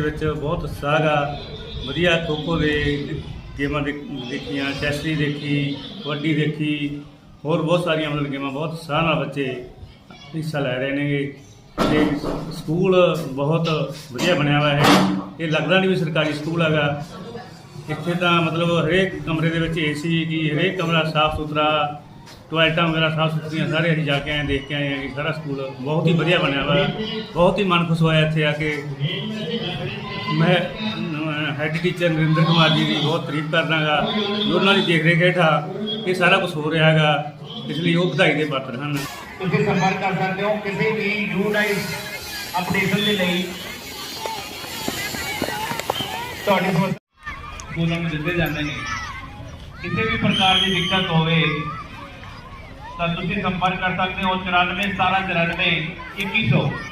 ਬੱਚੇ ਵਿੱਚ ਬਹੁਤ ਉਤਸ਼ਾਹ ਗਾ ਵਧੀਆ ਖੋ-ਖੋ ਦੇ ਗੇਮਾਂ ਦੇ ਦੇਖੀਆਂ, ਚੈਸ ਦੀ ਦੇਖੀ, ਕਬੱਡੀ ਦੇਖੀ, ਹੋਰ ਬਹੁਤ ਸਾਰੀਆਂ ਮਤਲਬ ਗੇਮਾਂ, ਬਹੁਤ ਉਤਸ਼ਾਹ ਨਾਲ ਬੱਚੇ ਹਿੱਸਾ ਲੈ ਰਹੇ ਨੇਗੇ। ਤੇ ਸਕੂਲ ਬਹੁਤ ਵਧੀਆ ਬਣਿਆ ਹੋਇਆ ਹੈ। ਇਹ ਲੱਗਦਾ ਨਹੀਂ ਵੀ ਸਰਕਾਰੀ ਸਕੂਲ ਹੈਗਾ। ਇੱਥੇ ਤਾਂ ਮਤਲਬ ਹਰੇਕ ਕਮਰੇ ਦੇ ਵਿੱਚ ਏਸੀ ਕੀ ਹਰੇਕ ਕਮਰਾ ਸਾਫ਼ ਸੁਥਰਾ ਟੋਇਲਟਾਂ ਵਗੈਰਾ ਸਾਫ਼ ਸੁਥਰੀਆਂ ਸਾਰੇ ਅਸੀਂ ਜਾ ਕੇ ਆਏ ਦੇਖ ਕੇ ਆਏ ਹਾਂ ਕਿ ਸਾਰਾ ਸਕੂਲ ਬਹੁਤ ਹੀ ਵਧੀਆ ਬਣਿਆ ਹੋਇਆ। ਬਹੁਤ ਹੀ ਮਨ ਖੁਸ਼ ਹੋਇਆ ਇੱਥੇ ਆ ਕੇ। ਮੈਂ ਹੈਡ ਟੀਚਰ ਨਰਿੰਦਰ ਕੁਮਾਰ ਜੀ ਦੀ ਬਹੁਤ ਤਾਰੀਫ ਕਰਦਾਗਾ ਉਹਨਾਂ ਦੀ ਦੇਖ ਰੇਖ ਹੇਠਾਂ ਇਹ ਸਾਰਾ ਕੁਝ ਹੋ ਰਿਹਾ ਹੈਗਾ ਇਸ ਲਈ ਉਹ ਵਧਾਈ ਦੇ ਪਾਤਰ ਹਨ। ਤੁਸੀਂ ਸੰਪਰਕ ਕਰ ਸਕਦੇ ਹੋ ਕਿਸੇ ਵੀ ਯੂਨਾਈਟ ਅਪਡੇਸ਼ਨ ਦੇ ਲਈ। ਤੁਹਾਡੀ ਸੋਚ ਸਕੂਲਾਂ ਨੂੰ ਦਿੱਤੇ ਜਾਂਦੇ ਨੇ। ਕਿਸੇ ਵੀ ਪ੍ਰਕਾਰ ਦੀ ਦਿੱਕਤ ਹੋਵੇ ਤਾਂ ਤੁਸੀਂ ਸੰਪਰਕ ਕਰ ਸਕਦੇ ਹੋ 94 17 94 2100